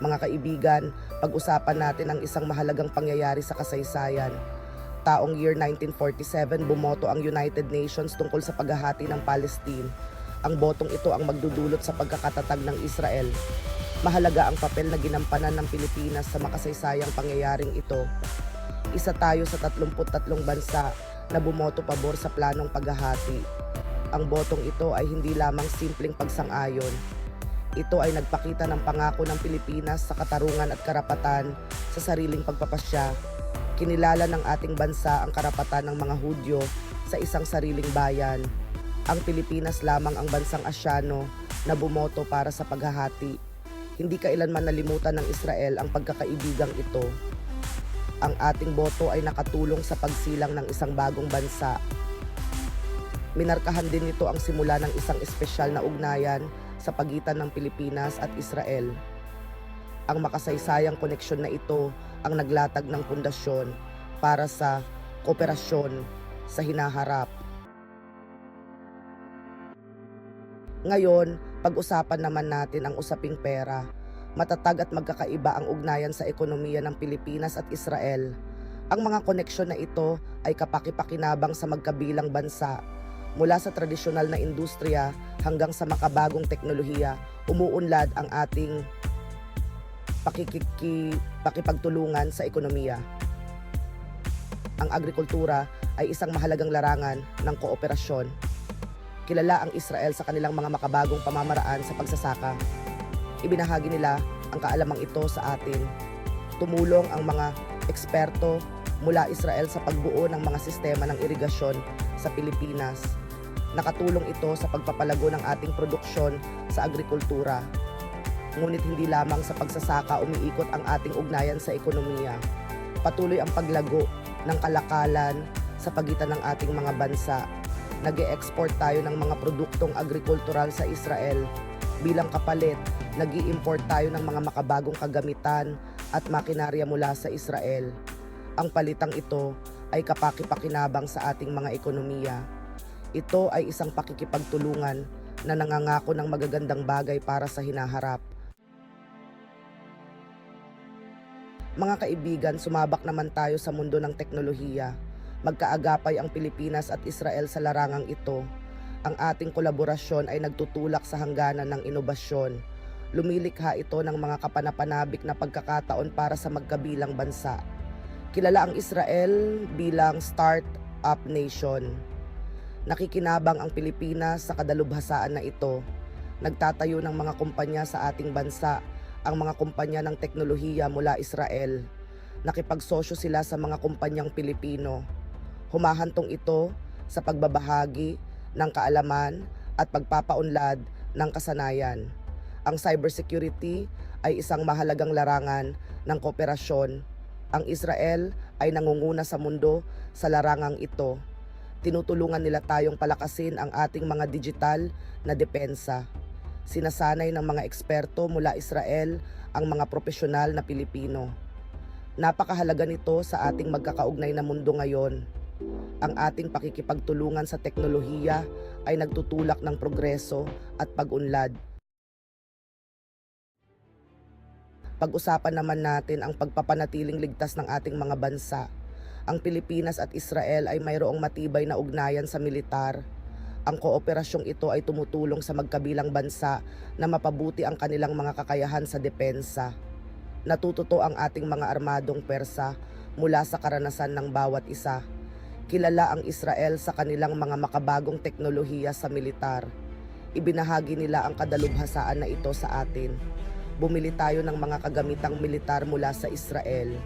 Mga kaibigan, pag-usapan natin ang isang mahalagang pangyayari sa kasaysayan. Taong year 1947, bumoto ang United Nations tungkol sa paghahati ng Palestine. Ang botong ito ang magdudulot sa pagkakatatag ng Israel. Mahalaga ang papel na ginampanan ng Pilipinas sa makasaysayang pangyayaring ito. Isa tayo sa 33 bansa na bumoto pabor sa planong paghahati. Ang botong ito ay hindi lamang simpleng pagsang-ayon. Ito ay nagpakita ng pangako ng Pilipinas sa katarungan at karapatan sa sariling pagpapasya. Kinilala ng ating bansa ang karapatan ng mga Hudyo sa isang sariling bayan. Ang Pilipinas lamang ang bansang Asyano na bumoto para sa paghahati. Hindi kailanman nalimutan ng Israel ang pagkakaibigang ito. Ang ating boto ay nakatulong sa pagsilang ng isang bagong bansa. Minarkahan din nito ang simula ng isang espesyal na ugnayan sa pagitan ng Pilipinas at Israel. Ang makasaysayang koneksyon na ito ang naglatag ng pundasyon para sa kooperasyon sa hinaharap. Ngayon, pag-usapan naman natin ang usaping pera. Matatag at magkakaiba ang ugnayan sa ekonomiya ng Pilipinas at Israel. Ang mga koneksyon na ito ay kapaki-pakinabang sa magkabilang bansa. Mula sa tradisyonal na industriya hanggang sa makabagong teknolohiya, umuunlad ang ating pakikiki, pakipagtulungan sa ekonomiya. Ang agrikultura ay isang mahalagang larangan ng kooperasyon. Kilala ang Israel sa kanilang mga makabagong pamamaraan sa pagsasaka. Ibinahagi nila ang kaalamang ito sa atin. Tumulong ang mga eksperto mula Israel sa pagbuo ng mga sistema ng irigasyon sa Pilipinas. Nakatulong ito sa pagpapalago ng ating produksyon sa agrikultura. Ngunit hindi lamang sa pagsasaka umiikot ang ating ugnayan sa ekonomiya. Patuloy ang paglago ng kalakalan sa pagitan ng ating mga bansa. nag export tayo ng mga produktong agrikultural sa Israel. Bilang kapalit, nag import tayo ng mga makabagong kagamitan at makinarya mula sa Israel. Ang palitang ito ay kapaki-pakinabang sa ating mga ekonomiya. Ito ay isang pakikipagtulungan na nangangako ng magagandang bagay para sa hinaharap. Mga kaibigan, sumabak naman tayo sa mundo ng teknolohiya. Magkaagapay ang Pilipinas at Israel sa larangang ito. Ang ating kolaborasyon ay nagtutulak sa hangganan ng inobasyon. Lumilikha ito ng mga kapanapanabik na pagkakataon para sa magkabilang bansa. Kilala ang Israel bilang start-up nation. Nakikinabang ang Pilipinas sa kadalubhasaan na ito. Nagtatayo ng mga kumpanya sa ating bansa ang mga kumpanya ng teknolohiya mula Israel. Nakipagsosyo sila sa mga kumpanyang Pilipino. Humahantong ito sa pagbabahagi ng kaalaman at pagpapaunlad ng kasanayan. Ang cybersecurity ay isang mahalagang larangan ng kooperasyon. Ang Israel ay nangunguna sa mundo sa larangang ito. Tinutulungan nila tayong palakasin ang ating mga digital na depensa. Sinasanay ng mga eksperto mula Israel ang mga profesional na Pilipino. Napakahalaga nito sa ating magkakaugnay na mundo ngayon. Ang ating pakikipagtulungan sa teknolohiya ay nagtutulak ng progreso at pag-unlad. Pag-usapan naman natin ang pagpapanatiling ligtas ng ating mga bansa. Ang Pilipinas at Israel ay mayroong matibay na ugnayan sa militar, ang kooperasyong ito ay tumutulong sa magkabilang bansa na mapabuti ang kanilang mga kakayahan sa depensa. Natututo ang ating mga armadong Persa mula sa karanasan ng bawat isa. Kilala ang Israel sa kanilang mga makabagong teknolohiya sa militar. Ibinahagi nila ang kadalubhasaan na ito sa atin. Bumili tayo ng mga kagamitang militar mula sa Israel.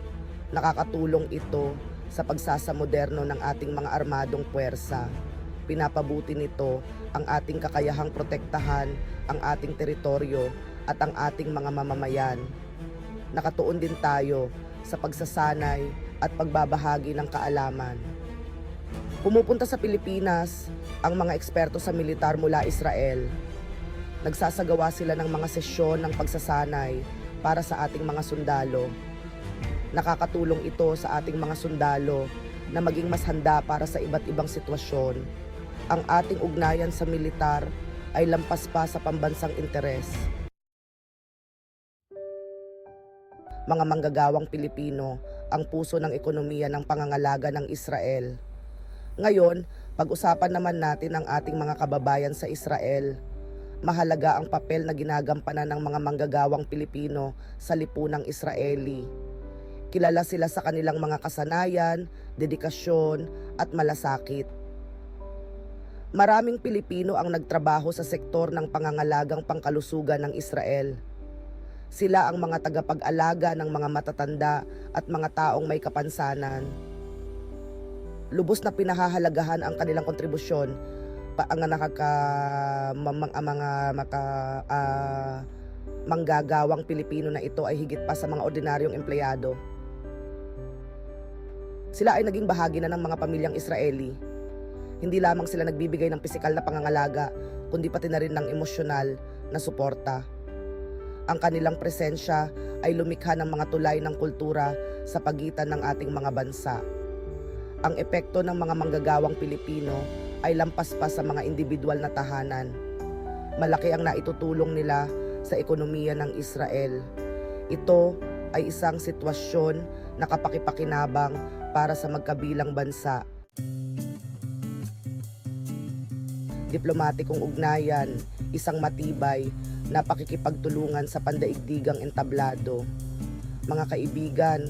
Nakakatulong ito sa pagsasamoderno ng ating mga armadong puwersa pinapabuti nito ang ating kakayahang protektahan ang ating teritoryo at ang ating mga mamamayan. Nakatuon din tayo sa pagsasanay at pagbabahagi ng kaalaman. Pumupunta sa Pilipinas ang mga eksperto sa militar mula Israel. Nagsasagawa sila ng mga sesyon ng pagsasanay para sa ating mga sundalo. Nakakatulong ito sa ating mga sundalo na maging mas handa para sa iba't ibang sitwasyon ang ating ugnayan sa militar ay lampas pa sa pambansang interes. mga manggagawang Pilipino ang puso ng ekonomiya ng pangangalaga ng Israel. Ngayon, pag-usapan naman natin ang ating mga kababayan sa Israel. Mahalaga ang papel na ginagampanan ng mga manggagawang Pilipino sa lipunang Israeli. Kilala sila sa kanilang mga kasanayan, dedikasyon at malasakit. Maraming Pilipino ang nagtrabaho sa sektor ng pangangalagang pangkalusugan ng Israel. Sila ang mga tagapag-alaga ng mga matatanda at mga taong may kapansanan. Lubos na pinahahalagahan ang kanilang kontribusyon pa ang nakaka ang mga maka ah, manggagawang Pilipino na ito ay higit pa sa mga ordinaryong empleyado. Sila ay naging bahagi na ng mga pamilyang Israeli. Hindi lamang sila nagbibigay ng pisikal na pangangalaga, kundi pati na rin ng emosyonal na suporta. Ang kanilang presensya ay lumikha ng mga tulay ng kultura sa pagitan ng ating mga bansa. Ang epekto ng mga manggagawang Pilipino ay lampas pa sa mga individual na tahanan. Malaki ang naitutulong nila sa ekonomiya ng Israel. Ito ay isang sitwasyon na kapakipakinabang para sa magkabilang bansa. Diplomatikong ugnayan, isang matibay na pakikipagtulungan sa pandaigdigang entablado. Mga kaibigan,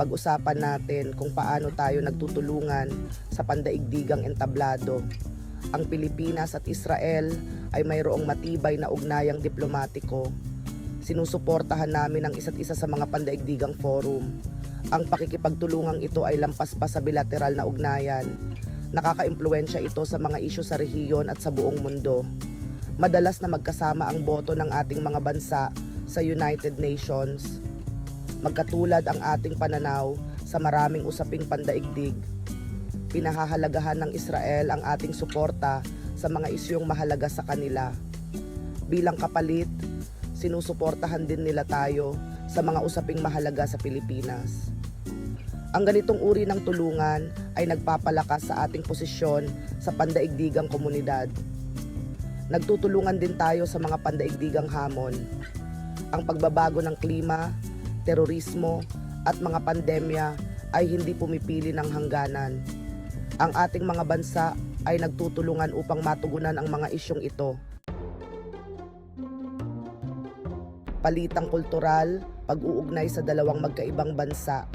pag-usapan natin kung paano tayo nagtutulungan sa pandaigdigang entablado. Ang Pilipinas at Israel ay mayroong matibay na ugnayang diplomatiko. Sinusuportahan namin ang isa't isa sa mga pandaigdigang forum. Ang pakikipagtulungang ito ay lampas pa sa bilateral na ugnayan. Nakakaimpluensya ito sa mga isyu sa rehiyon at sa buong mundo. Madalas na magkasama ang boto ng ating mga bansa sa United Nations. Magkatulad ang ating pananaw sa maraming usaping pandaigdig. Pinahahalagahan ng Israel ang ating suporta sa mga isyong mahalaga sa kanila. Bilang kapalit, sinusuportahan din nila tayo sa mga usaping mahalaga sa Pilipinas. Ang ganitong uri ng tulungan ay nagpapalakas sa ating posisyon sa pandaigdigang komunidad. Nagtutulungan din tayo sa mga pandaigdigang hamon. Ang pagbabago ng klima, terorismo at mga pandemya ay hindi pumipili ng hangganan. Ang ating mga bansa ay nagtutulungan upang matugunan ang mga isyong ito. Palitang kultural, pag-uugnay sa dalawang magkaibang bansa.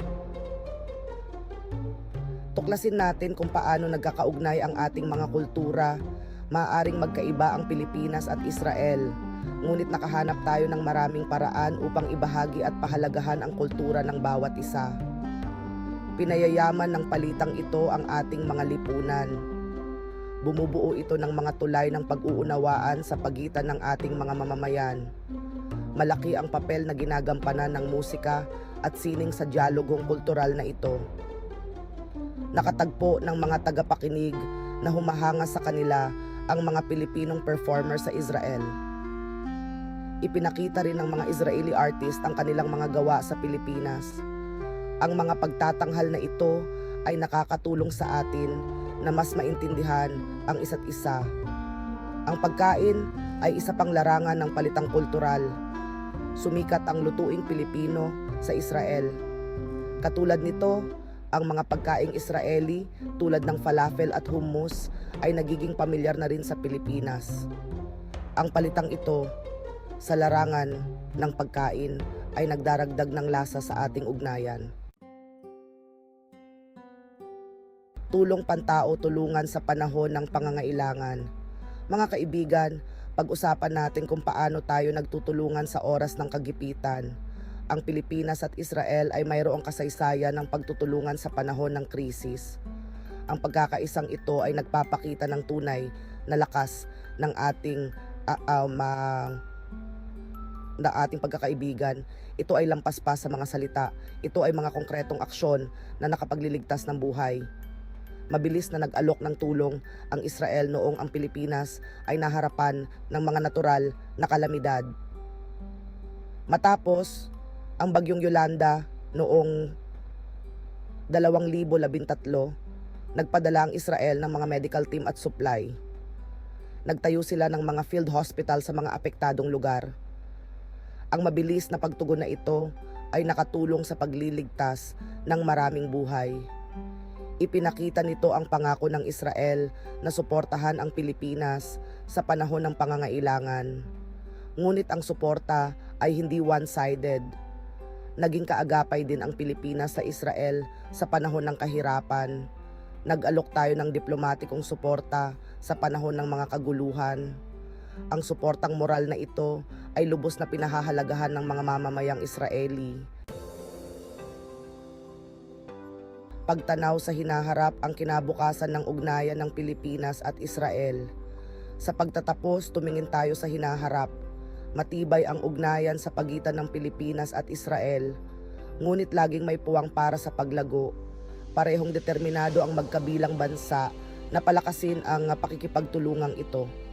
Tuklasin natin kung paano nagkakaugnay ang ating mga kultura. Maaring magkaiba ang Pilipinas at Israel, ngunit nakahanap tayo ng maraming paraan upang ibahagi at pahalagahan ang kultura ng bawat isa. Pinayayaman ng palitang ito ang ating mga lipunan. Bumubuo ito ng mga tulay ng pag-uunawaan sa pagitan ng ating mga mamamayan. Malaki ang papel na ginagampanan ng musika at sining sa dialogong kultural na ito. Nakatagpo ng mga tagapakinig na humahanga sa kanila ang mga Pilipinong performer sa Israel. Ipinakita rin ng mga Israeli artist ang kanilang mga gawa sa Pilipinas. Ang mga pagtatanghal na ito ay nakakatulong sa atin na mas maintindihan ang isa't isa. Ang pagkain ay isa pang larangan ng palitang kultural. Sumikat ang lutuing Pilipino sa Israel. Katulad nito, ang mga pagkaing Israeli tulad ng falafel at hummus ay nagiging pamilyar na rin sa Pilipinas. Ang palitang ito sa larangan ng pagkain ay nagdaragdag ng lasa sa ating ugnayan. Tulong pantao tulungan sa panahon ng pangangailangan. Mga kaibigan, pag-usapan natin kung paano tayo nagtutulungan sa oras ng kagipitan ang Pilipinas at Israel ay mayroong kasaysayan ng pagtutulungan sa panahon ng krisis. Ang pagkakaisang ito ay nagpapakita ng tunay na lakas ng ating uh, uh, na ating pagkakaibigan. Ito ay lampas pa sa mga salita. Ito ay mga konkretong aksyon na nakapagliligtas ng buhay. Mabilis na nag-alok ng tulong ang Israel noong ang Pilipinas ay naharapan ng mga natural na kalamidad. Matapos ang bagyong Yolanda noong 2013, nagpadala ang Israel ng mga medical team at supply. Nagtayo sila ng mga field hospital sa mga apektadong lugar. Ang mabilis na pagtugon na ito ay nakatulong sa pagliligtas ng maraming buhay. Ipinakita nito ang pangako ng Israel na suportahan ang Pilipinas sa panahon ng pangangailangan. Ngunit ang suporta ay hindi one-sided. Naging kaagapay din ang Pilipinas sa Israel sa panahon ng kahirapan. Nag-alok tayo ng diplomatikong suporta sa panahon ng mga kaguluhan. Ang suportang moral na ito ay lubos na pinahahalagahan ng mga mamamayang Israeli. Pagtanaw sa hinaharap ang kinabukasan ng ugnayan ng Pilipinas at Israel. Sa pagtatapos, tumingin tayo sa hinaharap. Matibay ang ugnayan sa pagitan ng Pilipinas at Israel. Ngunit laging may puwang para sa paglago. Parehong determinado ang magkabilang bansa na palakasin ang pakikipagtulungang ito.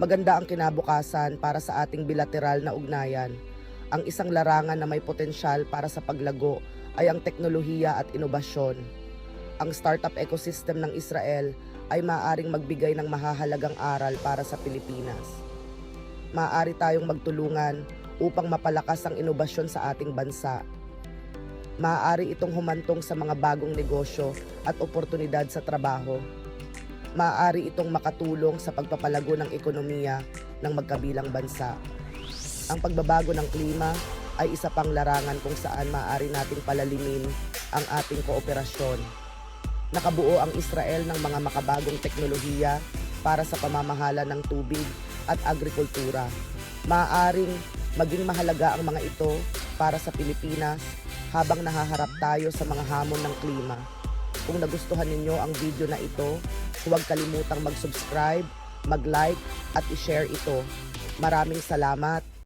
Maganda ang kinabukasan para sa ating bilateral na ugnayan. Ang isang larangan na may potensyal para sa paglago ay ang teknolohiya at inobasyon. Ang startup ecosystem ng Israel ay maaaring magbigay ng mahahalagang aral para sa Pilipinas. Maaari tayong magtulungan upang mapalakas ang inobasyon sa ating bansa. Maaari itong humantong sa mga bagong negosyo at oportunidad sa trabaho. Maaari itong makatulong sa pagpapalago ng ekonomiya ng magkabilang bansa. Ang pagbabago ng klima ay isa pang larangan kung saan maaari nating palalimin ang ating kooperasyon. Nakabuo ang Israel ng mga makabagong teknolohiya para sa pamamahala ng tubig at agrikultura. Maaaring maging mahalaga ang mga ito para sa Pilipinas habang nahaharap tayo sa mga hamon ng klima. Kung nagustuhan ninyo ang video na ito, huwag kalimutang mag-subscribe, mag-like at i-share ito. Maraming salamat!